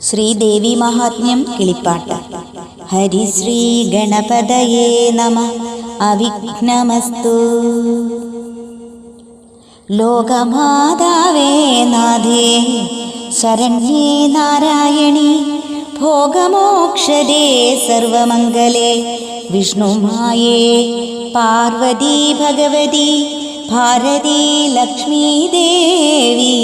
ശ്രീദേവി മഹാത്മ്യം കിളിപ്പാട്ട്. ഹരിശ്രീ ഗണപതയേ നമ. അവിഘ്നമസ്തു. ലോകമാതാവേ നാഥേ ശരണ്യേ നാരായണി ഭോഗമോക്ഷദേ സർവമംഗലേ വിഷ്ണുമായേ പാർവതി ഭഗവതി ഭാരതി ലക്ഷ്മീ ദേവി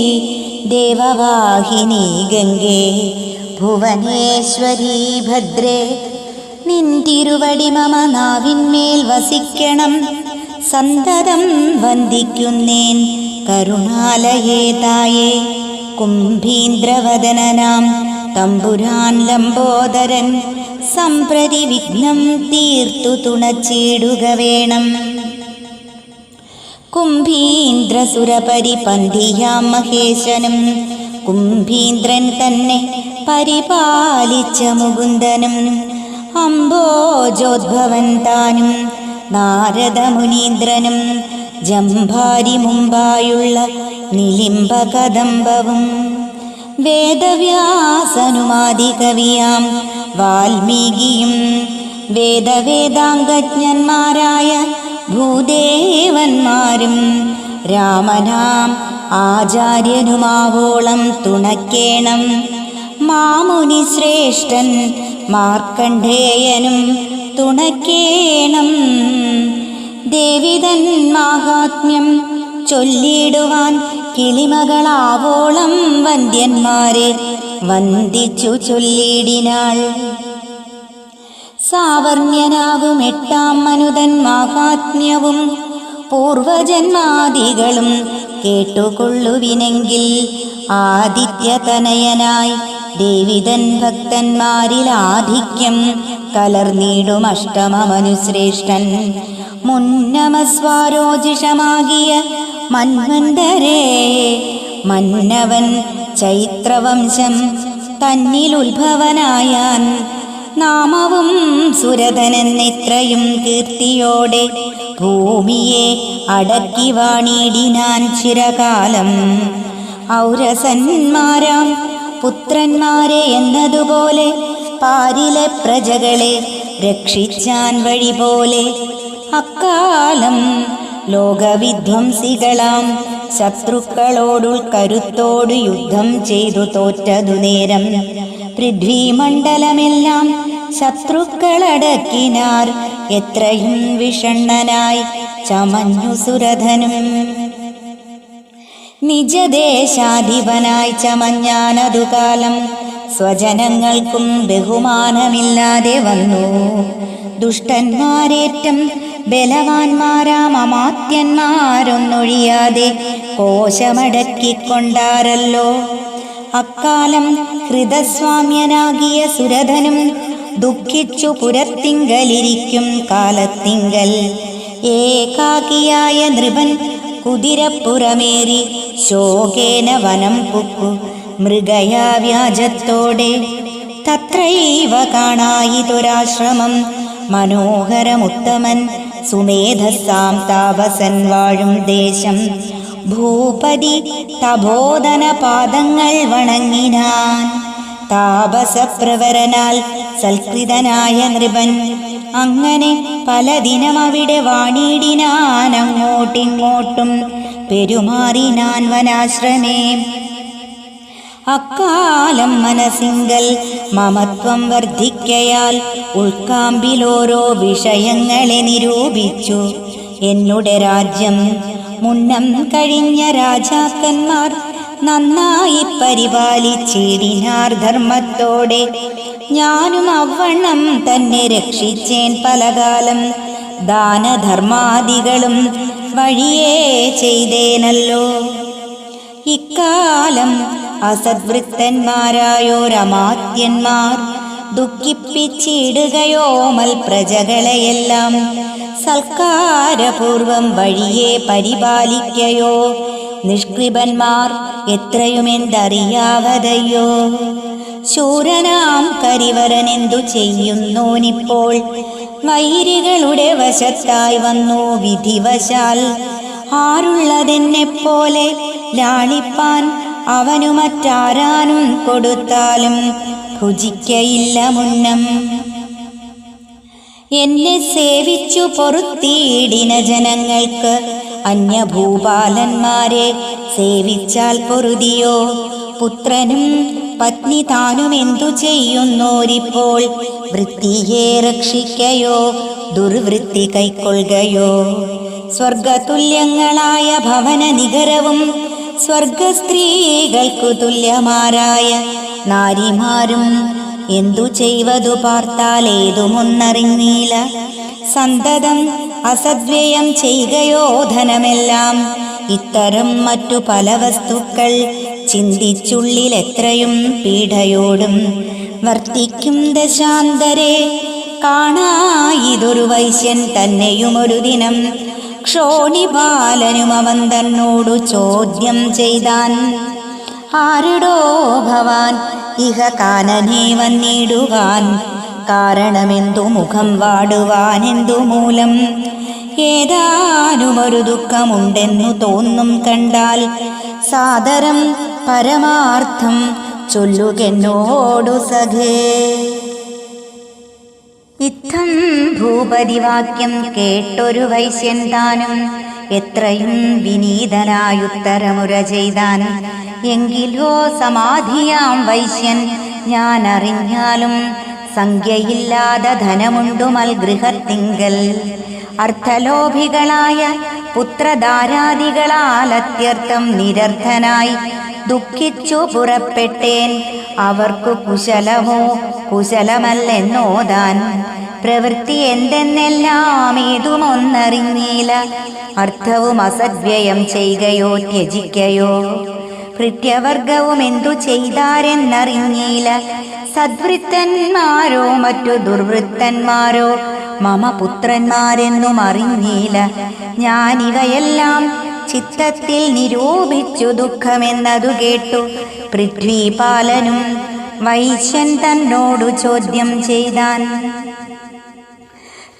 ദേവവാഹിനി ഗംഗേ ഭുവനേശ്വരി ഭദ്രേ. നിൻ തിരുവടി മമ നാവിന്മേൽ വസിക്കണം. സന്തതം വന്ദിക്കുന്നേൻ കരുണാലയേ തായേ. കുംഭീന്ദ്രവദനനാം തമ്പുരാൻ ലംബോദരൻ സംപ്രതി വിഘ്നം തീർത്തു തുണച്ചിടുക വേണം. കുംഭീന്ദ്രസുരപരിപന്ധിയാം മഹേശനും. കുംഭീന്ദ്രൻ തന്നെ പരിപാലിച്ച മുകുന്ദനും. അംബോജോദ്ഭവൻ താനും നാരദമുനീന്ദ്രനും. ജംഭാരി മുമ്പായുള്ള നിലിംബ കദംബവും വേദവ്യാസനുമാദികവിയാം വാൽമീകിയും. വേദവേദാംഗജ്ഞന്മാരായ ഭൂദേവന്മാരും രാമനാം ആചാര്യനുമാവോളം തുണക്കേണം. മാമുനി ശ്രേഷ്ഠൻ മാർക്കണ്ഡേയനും തുണക്കേണം. ദേവിതൻ മാഹാത്മ്യം ചൊല്ലിടുവാൻ കിളിമകളാവോളം വന്ദ്യന്മാരെ വന്ദിച്ചു ചൊല്ലിടിനാൾ സാവർണ്യനാകും എട്ടാം മനുതൻ മാഹാത്മ്യവും. പൂർവജന്മാദികളും കേട്ടുകൊള്ളുവിനെങ്കിൽ ആദിത്യതനയനായി ദേവിതൻ ഭക്തന്മാരിൽ ആധിക്യം കലർന്നിടും അഷ്ടമമനുശ്രേഷ്ഠൻ. മുന്നമസ്വാരോജിഷമാകിയ മന്വന്തരേ മന്നവൻ ചൈത്രവംശം തന്നിലുത്ഭവനായാൻ നാമവും സുരതനെന്നിത്രയും കീർത്തിയോടെ ഭൂമിയെ അടക്കി വാണിടിനാൻ ചിരകാലം. ഔരസന്മാരാം പുത്രന്മാരെ എന്നതുപോലെ പാരിലെ പ്രജകളെ രക്ഷിച്ചാൻ വഴി പോലെ അക്കാലം ലോകവിധ്വംസികളാം ശത്രുക്കളോടുൾ കരുത്തോടു യുദ്ധം ചെയ്തു തോറ്റതു നേരം പൃഥ്വിമണ്ഡലമെല്ലാം ശത്രുക്കളടക്കിനാർ. എത്രയും വിഷണ്ണനായി ചമഞ്ഞു സുരധനും. നിജദേശാധിപനായി ചമഞ്ഞാനതു കാലം സ്വജനങ്ങൾക്കും ബഹുമാനമില്ലാതെ വന്നു. ദുഷ്ടന്മാരേറ്റം ബലവാന്മാരാമമാത്യന്മാരൊന്നൊഴിയാതെ കോശമടക്കിക്കൊണ്ടാരല്ലോ. അക്കാലം ഹൃദസ്വാമ്യനാകിയ സുരധനും ദുഃഖിച്ചു പുരത്തിങ്കലിരിക്കും കാലത്തിങ്കൽ. ഏകാകിയായ നൃപൻ കുതിരപ്പുറമേറി ശോകേന വനം പുക്കു. മൃഗയാ വ്യാജത്തോടെ തത്രൈവ കാണായിതൊരാശ്രമം. മനോഹരമുത്തമൻ സുമേധസാം താപസൻ വാഴും ദേശം. ഭൂപതി തബോധന പാദങ്ങൾ വണങ്ങിനാൻ താപസപ്രവരനാൽ സൽകൃതനായ നൃപൻ അങ്ങനെ പലദിനം അവിടെ വാണിടിനാൻ അങ്ങോട്ടിങ്ങോട്ടും പെരുമാറിനാൻ വനാശ്രമേ. അക്കാലം മനസ്സിങ്കൽ മമത്വം വർദ്ധിക്കയാൽ ഉൾക്കാമ്പിലോരോ വിഷയങ്ങളെ നിരൂപിച്ചു. എന്നുടെ രാജ്യം മുന്നം കഴിഞ്ഞ രാജാക്കന്മാർ നന്നായി പരിപാലിച്ചിടിനാർ ധർമ്മത്തോടെ. ഞാനും അവണ്ണം തന്നെ രക്ഷിച്ചേൻ പലകാലം. ദാനധർമാദികളും വഴിയേ ചെയ്തേനല്ലോ. ഇക്കാലം അസദ്വൃത്തന്മാരായോരമാത്യന്മാർ ദുഃഖിപ്പിച്ചിടുകയോ മൽപ്രജകളെയെല്ലാം സൽക്കാരപൂർവം വഴിയെ പരിപാലിക്കയോ? നിഷ്കൃപന്മാർ എത്രയുമെന്തറിയാവതയോ ശൂരനാം കരിവരനെന്തു ചെയ്യുന്നോനിപ്പോൾ? വൈരികളുടെ വശത്തായി വന്നു വിധിവശാൽ. ആരുള്ളതെന്നെപ്പോലെ ലാളിപ്പാൻ അവനു മറ്റാരാനും കൊടുത്താലും ഭുജിക്കയില്ല മുന്നം. എന്നെ സേവിച്ചു പൊറുത്തിയിടിന ജനങ്ങൾക്ക് അന്യഭൂപാലന്മാരെ സേവിച്ചാൽ പൊറുതിയോ? പുത്രനും പത്നി താനും എന്തു ചെയ്യുന്നോരിപ്പോൾ വൃത്തിയെ രക്ഷിക്കയോ? ദുർവൃത്തി കൈക്കൊള്ളുകയോ? സ്വർഗതുല്യങ്ങളായ ഭവന നികരവും സ്വർഗസ്ത്രീകൾക്കു തുല്യമാരായ നാരിമാരും എന്തു ചെയ്വതു പാർത്താൽ ഏതുമൊന്നറിഞ്ഞീല സന്തതം അസദ്വ്യയം ചെയ്യുകയോ ധനമെല്ലാം. ഇത്തരം മറ്റു പല വസ്തുക്കൾ ചിന്തിച്ചുള്ളിൽ എത്രയും പീഠയോടും വർത്തിക്കും ദശാന്തരെ. കാണായിതൊരു വൈശ്യൻ തന്നെയും ഒരു ദിനം. ക്ഷോണിപാലനും അവൻ തന്നോടു ചോദ്യം ചെയ്താൻ ആരുടോ ഭവാൻ? ഇഹ കാനനെ വന്നിടുവാൻ കാരണമെന്തു മുഖം വാടുവാൻ എന്തു മൂലം? ഏതാനും ഒരു ദുഃഖമുണ്ടെന്നു തോന്നും കണ്ടാൽ സാദരം പരമാർത്ഥം ചൊല്ലുകെന്നോടു സഖേ. ഇത്തം ഭൂപതിവാക്യം കേട്ടൊരു വൈശ്യൻ താനും എത്രയും വിനീതനായുത്തരമുര ചെയ്താൻ എങ്കിലോ സമാധിയാം വൈശ്യൻ. ഞാൻ അറിഞ്ഞാലും സംഖ്യയില്ലാതെ ധനമുണ്ടുമൽ ഗൃഹത്തിങ്കൽ. അർത്ഥലോഭികളായ പുത്രധാരാദികളാൽ അത്യർത്ഥം നിരർത്ഥനായി ദുഃഖിച്ചു പുറപ്പെട്ടേൻ. അവർക്കു കുശലമോ കുശലമല്ലെന്നോതാൻ. പ്രവൃത്തി എന്തെന്നെല്ലാം ഏതുമൊന്നറിഞ്ഞീല. അർത്ഥവും അസദ്വ്യയം ചെയ്യുകയോ ത്യജിക്കയോ ഭൃത്യവർഗവും എന്തു ചെയ്താരെന്നറിഞ്ഞില്ല. സദ്വൃത്തന്മാരോ മറ്റു ദുർവൃത്തന്മാരോ മമ പുത്രന്മാരെന്നും അറിഞ്ഞില്ല. ഞാനിവയെല്ലാം ചിത്തത്തിൽ നിരൂപിച്ചു ദുഃഖമെന്നതു കേട്ടു. പൃഥ്വിപാലനും വൈശ്യൻ തന്നോടു ചോദ്യം ചെയ്താൻ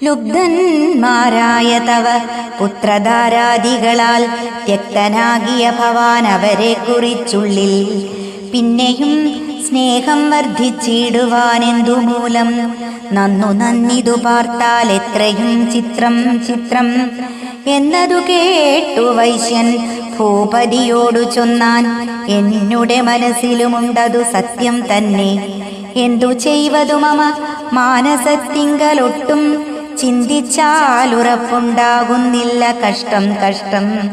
ലുബ്ധന്മാരായ തവ പുത്രധാരാദികളാൽ വ്യക്തനാകിയ ഭവാൻ അവരെ കുറിച്ചുള്ളിൽ. പിന്നെയും സ്നേഹം വർദ്ധിച്ചിടുവാനെന്തു മൂലം നന്നു നന്നിതു പാർത്താൽ എത്രയും ചിത്രം ചിത്രം. എന്നതു കേട്ടു വൈശ്യൻ ഭൂപതിയോടു ചൊന്നാൻ എന്നുടെ മനസ്സിലുമുണ്ടതു സത്യം തന്നെ. എന്തു ചെയ്വതു മമ? മാനസത്തിങ്കലൊട്ടും ചിന്തിച്ചാലുറപ്പുണ്ടാകുന്നില്ല കഷ്ടം കഷ്ടം.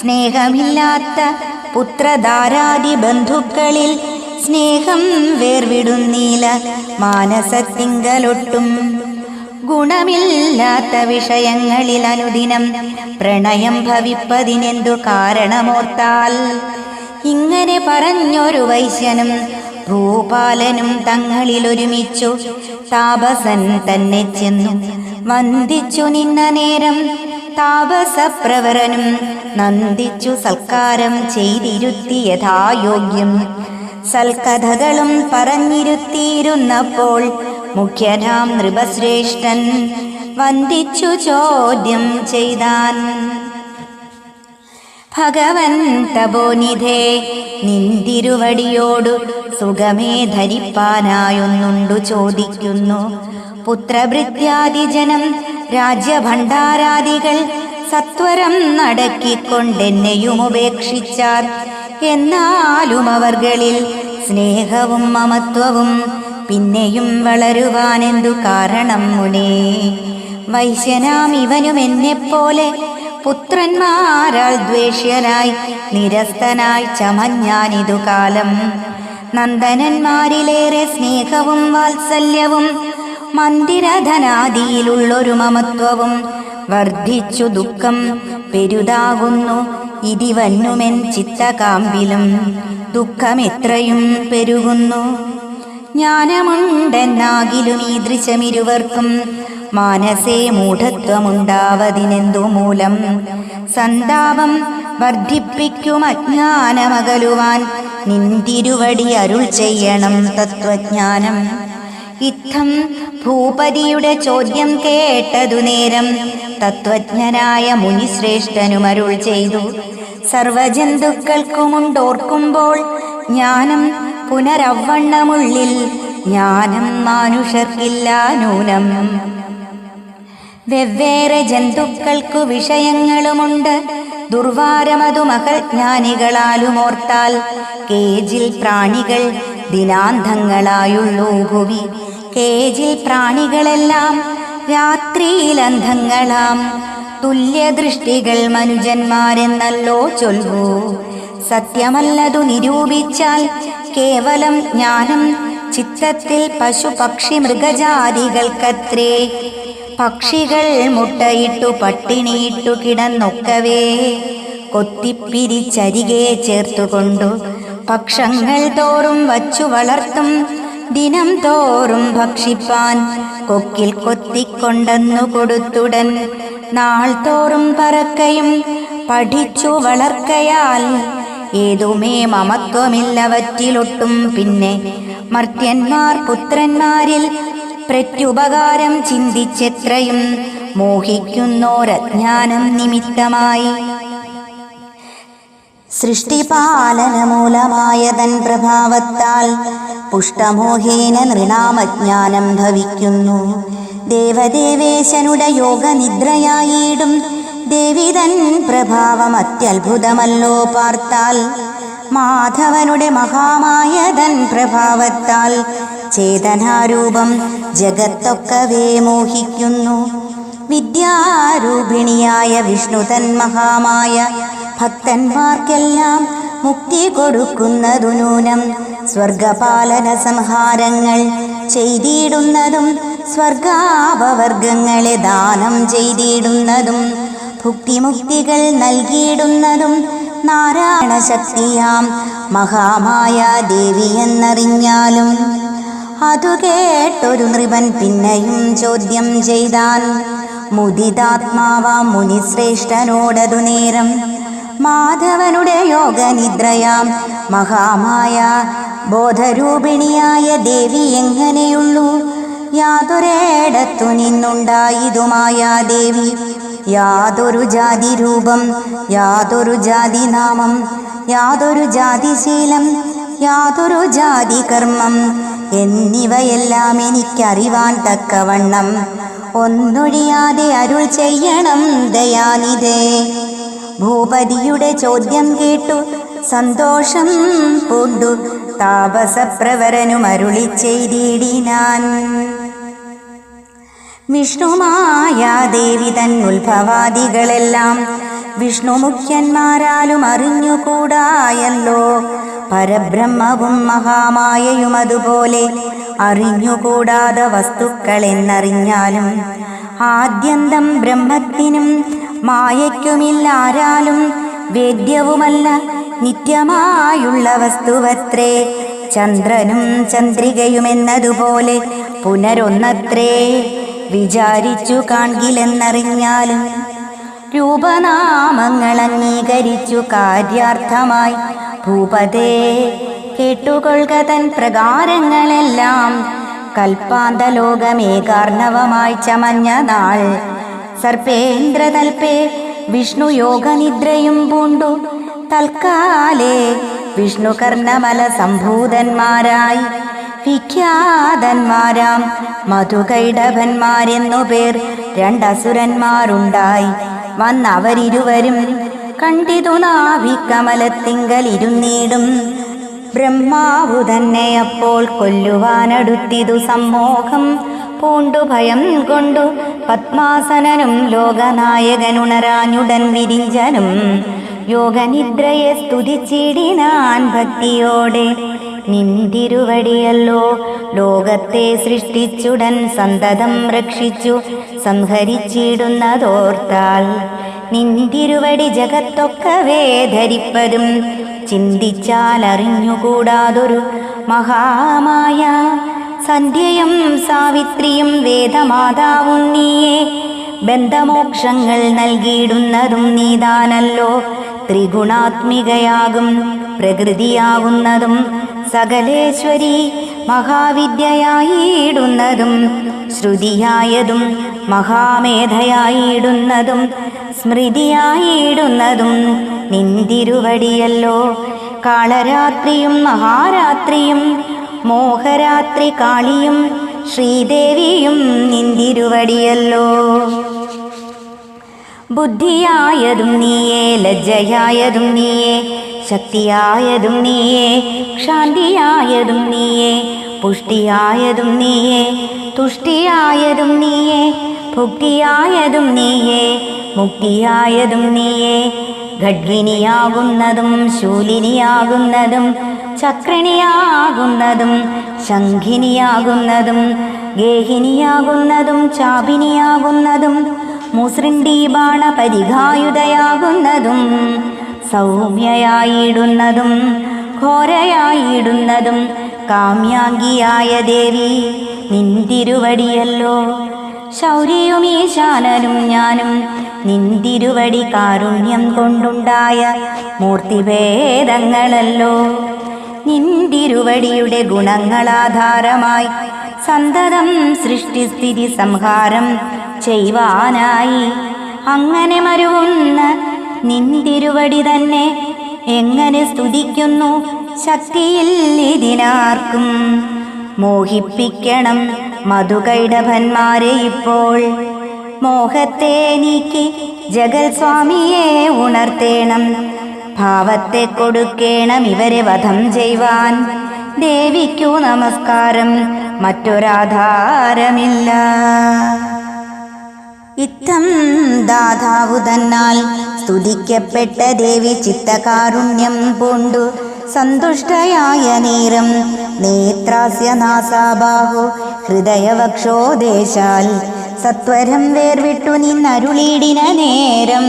സ്നേഹമില്ലാത്ത പുത്രധാരാദി ബന്ധുക്കളിൽ സ്നേഹം വേർവിടുന്നില്ല മാനസത്തിങ്കലൊട്ടും. ഗുണമില്ലാത്ത വിഷയങ്ങളിൽ അനുദിനം പ്രണയം ഭവിപ്പതിനെന്തു കാരണമോർത്താൽ? ഇങ്ങനെ പറഞ്ഞൊരു വൈശ്യനും ഭൂപാലനും തങ്ങളിലൊരുമിച്ചു. താപസൻ തന്നെ ചെന്നു. വന്ദിച്ചു നിന്ന നേരം താപസപ്രവരനും നന്ദിച്ചു സൽക്കാരം ചെയ്തിരുത്തി യഥായോഗ്യം. സൽക്കഥകളും പറഞ്ഞിരുത്തിയിരുന്നപ്പോൾ മുഖ്യനാം നൃപശ്രേഷ്ഠൻ വന്ദിച്ചു ചോദ്യം ചെയ്താൻ ഭഗവൻ തപോനിധേ നിന്തിരുവടിയോടു സുഖമേ ധരിപ്പാനായൊന്നുണ്ടു? ചോദിക്കുന്നു. പുത്രഭൃത്യാദിജനം രാജ്യഭണ്ഡാരാദികൾ സത്വരം നടക്കിക്കൊണ്ടെന്നെയും ഉപേക്ഷിച്ചാർ. എന്നാലും അവർകളിൽ സ്നേഹവും മമത്വവും പിന്നെയും വളരുവാനെന്തു കാരണം മുനേ? വൈശ്യനാം ഇവനും എന്നെപ്പോലെ പുത്രന്മാരാൾ ദ്വേഷ്യനായി നിരസ്തനായി ചമഞ്ഞാനിതു കാലം. നന്ദനന്മാരിലേറെ സ്നേഹവും വാത്സല്യവും മന്ദിരധനാദിയിലുള്ളൊരു മമത്വവും വർദ്ധിച്ചു ദുഃഖം പെരുതാകുന്നു ഇതിവന്നുമെൻ ചിത്തകാമ്പിലും. ദുഃഖമെത്രയും പെരുകുന്നു. ജ്ഞാനമുണ്ടെന്നാകിലും ഈ ദൃശ്യമിരുവർക്കും മാനസേ മൂഢത്വമുണ്ടാവതിനെന്തു മൂലം സന്താപം വർദ്ധിപ്പിക്കും അജ്ഞാനമകലുവാൻ നിന്തിരുവടി അരുൾ ചെയ്യണം തത്വജ്ഞാനം. ഇത്തം ഭൂപതിയുടെ ചോദ്യം കേട്ടതു നേരം തത്വജ്ഞനായ മുനിശ്രേഷ്ഠനുമരുൾ ചെയ്തു. സർവജന്തുക്കൾക്കുമുണ്ടോർക്കുമ്പോൾ ജ്ഞാനം പുനരവണ്ണമുള്ളിൽ ജ്ഞാനം മാനുഷർക്കില്ല നൂനം. വെവ്വേറെ ജന്തുക്കൾക്കു വിഷയങ്ങളുമുണ്ട്. ദുർവാരമതു മകൾ ജ്ഞാനികളാലുമോർത്താൽ കേജിൽ പ്രാണികൾ ദിനാന്തങ്ങളായുള്ളൂ ഭുവി. കേജിൽ പ്രാണികളെല്ലാം രാത്രിയിൽ അന്ധങ്ങളാം തുല്യദൃഷ്ടികൾ മനുജന്മാരെന്നല്ലോ ചൊല്ലൂ സത്യമല്ലതു നിരൂപിച്ചാൽ കേവലം ജ്ഞാനം ചിത്തത്തിൽ പശു പക്ഷി മൃഗജാതികൾക്കത്രേ. പക്ഷികൾ മുട്ടയിട്ടു പട്ടിണിയിട്ടു കിടന്നൊക്കവേ. കൊത്തിപ്പിരിച്ചരികെ ചേർത്തുകൊണ്ടു പക്ഷങ്ങൾ തോറും വച്ചു വളർത്തും. ദിനം തോറും ഭക്ഷിപ്പാൻ കൊക്കിൽ കൊത്തിക്കൊണ്ടെന്നു കൊടുത്തുടൻ. നാൾ തോറും പറക്കയും പഠിച്ചു വളർക്കയാൽ ഏതുമേ മമത്വമില്ലവറ്റിലൊട്ടും. പിന്നെ മർത്യന്മാർ പുത്രന്മാരിൽ പ്രത്യുപകാരം ചിന്തിച്ചെത്രയും മോഹിക്കുന്നോരജ്ഞാനം നിമിത്തമായി. സൃഷ്ടിപാലനമൂലമായതൻ പ്രഭാവത്താൽ പുഷ്ടമോഹേന നൃണാമജ്ഞാനം ഭവിക്കുന്നു. ദേവദേവേശനുടെ യോഗനിദ്രയായിടും ദേവിതൻ പ്രഭാവം അത്യത്ഭുതമല്ലോ പാർത്താൽ. മാധവനുടെ മഹാമായതൻ പ്രഭാവത്താൽ ചേതനാരൂപം ജഗത്തൊക്കവേ മോഹിക്കുന്നു. വിദ്യാരൂപിണിയായ വിഷ്ണുതൻ മഹാമായ ഭക്തന്മാർക്കെല്ലാം മുക്തി കൊടുക്കുന്നതു നൂനം. സ്വർഗപാലന സംഹാരങ്ങൾ ചെയ്തിടുന്നതും സ്വർഗാപവർഗങ്ങളെ ദാനം ചെയ്തിടുന്നതും ഭുക്തിമുക്തികൾ നൽകിയിടുന്നതും നാരായണ ശക്തിയാം മഹാമായ ദേവി എന്നറിഞ്ഞാലും അതു കേട്ടൊരു നൃപൻ പിന്നെയും ചോദ്യം ചെയ്താൽ മുദിതാത്മാവാം മുനിശ്രേഷ്ഠനോടതു നേരം മാധവനുടെ യോഗനിദ്രയാം. മഹാമായ ബോധരൂപിണിയായ ദേവി എങ്ങനെയുള്ളൂ? യാതൊരേടത്തു നിന്നുണ്ടായതുമായ ദേവി. യാതൊരു ജാതി രൂപം യാതൊരു ജാതി നാമം യാതൊരു ജാതി ശീലം യാതൊരു ജാതി കർമ്മം എന്നിവയെല്ലാം എനിക്കറിവാൻ തക്കവണ്ണം. ഒന്നൊഴിയാതെ അരുൾ ചെയ്യണം ദയാനിധേ. ഭൂപതിയുടെ ചോദ്യം കേട്ടു. സന്തോഷം പൂണ്ടു. താപസപ്രവരനുമരുളി ചെയ്തിടിനാൻ വിഷ്ണുമായ ദേവി തൻ ഉത്ഭവാദികളെല്ലാം വിഷ്ണുമുഖ്യന്മാരാലും അറിഞ്ഞുകൂടായല്ലോ. പരബ്രഹ്മവും മഹാമായയും അതുപോലെ അറിഞ്ഞുകൂടാതെ വസ്തുക്കളെന്നറിഞ്ഞാലും ആദ്യന്തം ബ്രഹ്മത്തിനും മായയ്ക്കുമില്ലാരാലും വേദ്യവുമല്ല. നിത്യമായുള്ള വസ്തുവത്രേ ചന്ദ്രനും ചന്ദ്രികയുമെന്നതുപോലെ പുനരൊന്നത്രേ. വിചാരിച്ചു കാൺകിലെന്നറിഞ്ഞാലും രൂപനാമങ്ങൾ അംഗീകരിച്ചു കാര്യാർത്ഥമായി ഭൂപതേ. കേട്ടുകൊള്ളുക തൻ പ്രകാരങ്ങളെല്ലാം കൽപ്പാന്തലോകമേകാർണവമായി ചമഞ്ഞ നാൾ. സർപ്പേന്ദ്രതൽപേ വിഷ്ണു യോഗനിദ്രയും പൂണ്ടു. തൽക്കാലേ വിഷ്ണു കർണമല സംഭൂതന്മാരായി. വിഖ്യാതന്മാരാം മധുകൈടഭന്മാരെന്നു പേർ രണ്ടസുരന്മാരുണ്ടായി. വന്നവരിരുവരും കണ്ടിതു നാഭിക്കമലത്തിങ്കലിരുന്നീടും ബ്രഹ്മാവു തന്നെ അപ്പോൾ കൊല്ലുവാനടുത്തിതു സമ്മോഹം. പൂണ്ടു ഭയം കൊണ്ടു പത്മാസനനും ലോകനായകനുണരാഞ്ഞുടൻ വിരിഞ്ചനും യോഗനിദ്രയെ സ്തുതിച്ചിടിനാൻ ഭക്തിയോടെ നിന്തിരുവടിയല്ലോ. ലോകത്തെ സൃഷ്ടിച്ചുടൻ സന്തതം രക്ഷിച്ചു സംഹരിച്ചിടുന്നതോർത്താൽ നിന്തിരുവടി ജഗത്തൊക്കവേ ധരിപ്പതും ചിന്തിച്ചാൽ അറിഞ്ഞുകൂടാതൊരു മഹാമായ സന്ധ്യയും സാവിത്രിയും വേദമാതാവും നീയെ ബന്ധമോക്ഷങ്ങൾ നൽകിയിടുന്നതും നീതാനല്ലോ. ത്രിഗുണാത്മികയാകും പ്രകൃതിയാവുന്നതും സകലേശ്വരി മഹാവിദ്യയായിടുന്നതും ശ്രുതിയായതും മഹാമേധയായിടുന്നതും സ്മൃതിയായിടുന്നതും നിന്തിരുവടിയല്ലോ. കാളരാത്രിയും മഹാരാത്രിയും മോഹരാത്രി കാളിയും ശ്രീദേവിയും നിന്തിരുവടിയല്ലോ. ബുദ്ധിയായതും നീയേ ലജ്ജയായതും നീയേ ശക്തിയായതും നീയേ ക്ഷാന്തിയായതും നീയേ പുഷ്ടിയായതും നീയേ തുഷ്ടിയായതും നീയേ ഭുക്തിയായതും നീയേ മുക്തിയായതും നീയേ ഖഡ്വിനിയാകുന്നതും ശൂലിനിയാകുന്നതും ചക്രിണിയാകുന്നതും ശംഖിനിയാകുന്നതും ഗേഹിനിയാകുന്നതും ചാപിനിയാകുന്നതും മുസൃണ്ടി ബാണ പരിഘായുധയാകുന്നതും സൗമ്യയായിടുന്നതും ഘോരയായിടുന്നതും കാമ്യാംഗിയായ ദേവി നിന്തിരുവടിയല്ലോ. ശൗര്യയും ഈശാനനും ഞാനും നിന്തിരുവടി കാരുണ്യം കൊണ്ടുണ്ടായ മൂർത്തിഭേദങ്ങളല്ലോ. നിന്തിരുവടിയുടെ ഗുണങ്ങളാധാരമായി സന്തതം സൃഷ്ടിസ്ഥിതി സംഹാരം ചെയ്യുവാനായി അങ്ങനെ മരുവുന്ന നിന്തിരുവടി തന്നെ എങ്ങനെ സ്തുതിക്കുന്നു? ശക്തിയിൽ ഇതിനാർക്കും മോഹിപ്പിക്കണം മധുകൈടഭന്മാരെ ഇപ്പോൾ. മോഹത്തെ നീക്കി ജഗൽ സ്വാമിയെ ഉണർത്തേണം. ഭാവത്തെ കൊടുക്കേണം ഇവരെ വധം ചെയ്യുവാൻ. ദേവിക്കു നമസ്കാരം മറ്റൊരാധാരമില്ല. ഇത്തം ദാതാവു തന്നാൽ സ്തുതിക്കപ്പെട്ട ദേവി ചിത്തകാരുണ്യം പൂണ്ടു. സന്തുഷ്ടയായ നേരം നേത്രാസ്യ നാസാബാഹു ഹൃദയവക്ഷോദേശാൽ സത്വരം വേർവിട്ടു നിന്നരുളീടിന നേരം.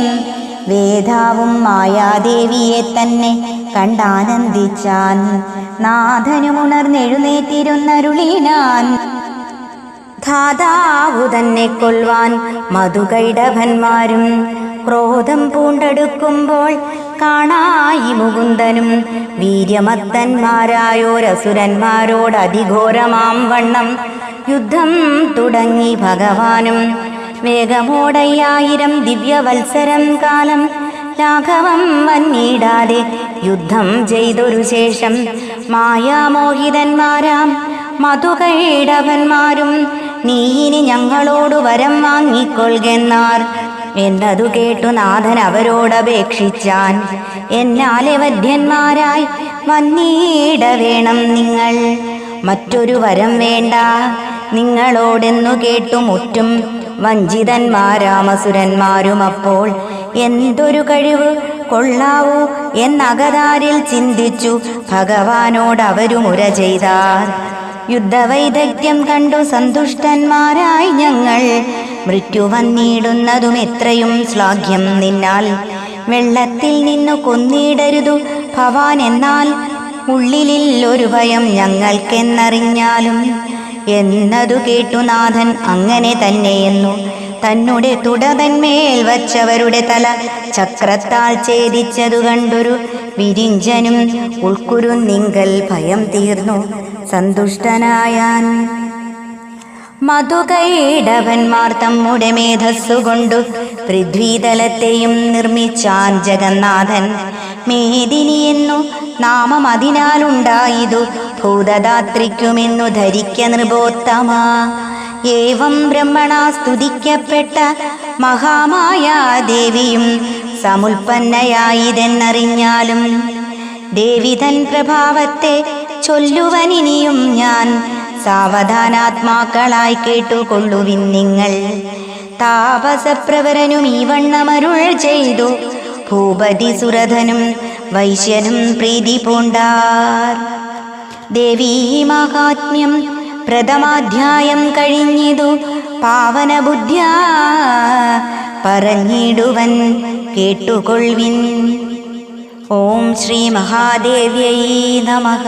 വേദാവും മായാദേവിയെ തന്നെ കണ്ടാനന്ദിച്ചാൻ. നാഥനുമുണർന്നെഴുന്നേറ്റിരുന്നരുളീനാൻ. ധാതാവു തന്നെ കൊള്ളുവാൻ മധുകൈടഭന്മാരും. ക്രോധം പൂണ്ടെടുക്കുമ്പോൾ കാണായി മുകുന്ദനും. വീര്യമത്തന്മാരായോരസുരന്മാരോട് അതിഘോരമാം വണ്ണം. യുദ്ധം തുടങ്ങി ഭഗവാനും വേഗമോടയ്യായിരം ദിവ്യവത്സരം കാലം. ലാഘവം വന്നിടാതെ യുദ്ധം ചെയ്തൊരു ശേഷം മായാമോഹിതന്മാരാം മധുകൈടവന്മാരും നീ ഇനി ഞങ്ങളോട് വരം വാങ്ങിക്കൊള്ളുകെന്നാർ. എന്നതു കേട്ടു നാഥൻ അവരോടപേക്ഷിച്ചാൻ എന്നാലെ വധ്യന്മാരായി വന്നീട വേണം നിങ്ങൾ. മറ്റൊരു വരം വേണ്ട. നിങ്ങളോടെന്നു കേട്ടു മുറ്റും വഞ്ചിതന്മാരാമസുരന്മാരും അപ്പോൾ എന്തൊരു കഴിവ്? കൊള്ളാവൂ എന്നകതാരിൽ ചിന്തിച്ചു ഭഗവാനോട് അവരുമുര ചെയ്താർ യുദ്ധവൈദഗ്ധ്യം കണ്ടു സന്തുഷ്ടന്മാരായി ഞങ്ങൾ. മൃത്യു വന്നിടുന്നതും എത്രയും ശ്ലാഘ്യം നിന്നാൽ. വെള്ളത്തിൽ നിന്നു കൊന്നിടരുതു ഭവാൻ എന്നാൽ. ഉള്ളിലിൽ ഒരു ഭയം ഞങ്ങൾക്കെന്നറിഞ്ഞാലും എന്നതു കേട്ടു നാഥൻ അങ്ങനെ തന്നെയെന്നു തന്നുടെ തുടതന്മേൽ വച്ചവരുടെ തല ചക്രത്താൽ ഛേദിച്ചതു കണ്ടൊരു വിരിഞ്ചനും ഉൾക്കുരു നിങ്കൽ ഭയം തീർന്നു. സന്തുഷ്ടനായാൻ മധുകൈടവന്മാർ തമ്മുടെ മേധസ്സുകൊണ്ടു പൃഥ്വീതലത്തെയും നിർമ്മിച്ചാൻ ജഗന്നാഥൻ മേദിനിയെന്നു നാമം അതിനാലുണ്ടായതു ഭൂതദാത്രിക്കുമെന്നു ധരിക്ക നൃപോത്തമ. ഏവം ബ്രഹ്മണ സ്തുതിക്കപ്പെട്ട മഹാമായ ദേവിയും സമുൽപ്പന്നയായിതെന്നറിഞ്ഞാലും ദേവിതൻ പ്രഭാവത്തെ ചൊല്ലുവനിനിയും ഞാൻ സാവധാനാത്മാക്കളായി കേട്ടുകൊള്ളുവിൻ നിങ്ങൾ. താപസപ്രവരനും ഈ വണ്ണമരുൾ ചെയ്തു ഭൂപതി സുരധനും വൈശ്യനും പ്രീതി പൂണ്ടാർ. ദേവീ മഹാത്മ്യം പ്രഥമാധ്യായം കഴിഞ്ഞിതു പാവനബുദ്ധ്യാ പറഞ്ഞിടുവൻ കേട്ടുകൊള്ളിൻ ഓം ശ്രീ മഹാദേവ്യൈ നമഃ.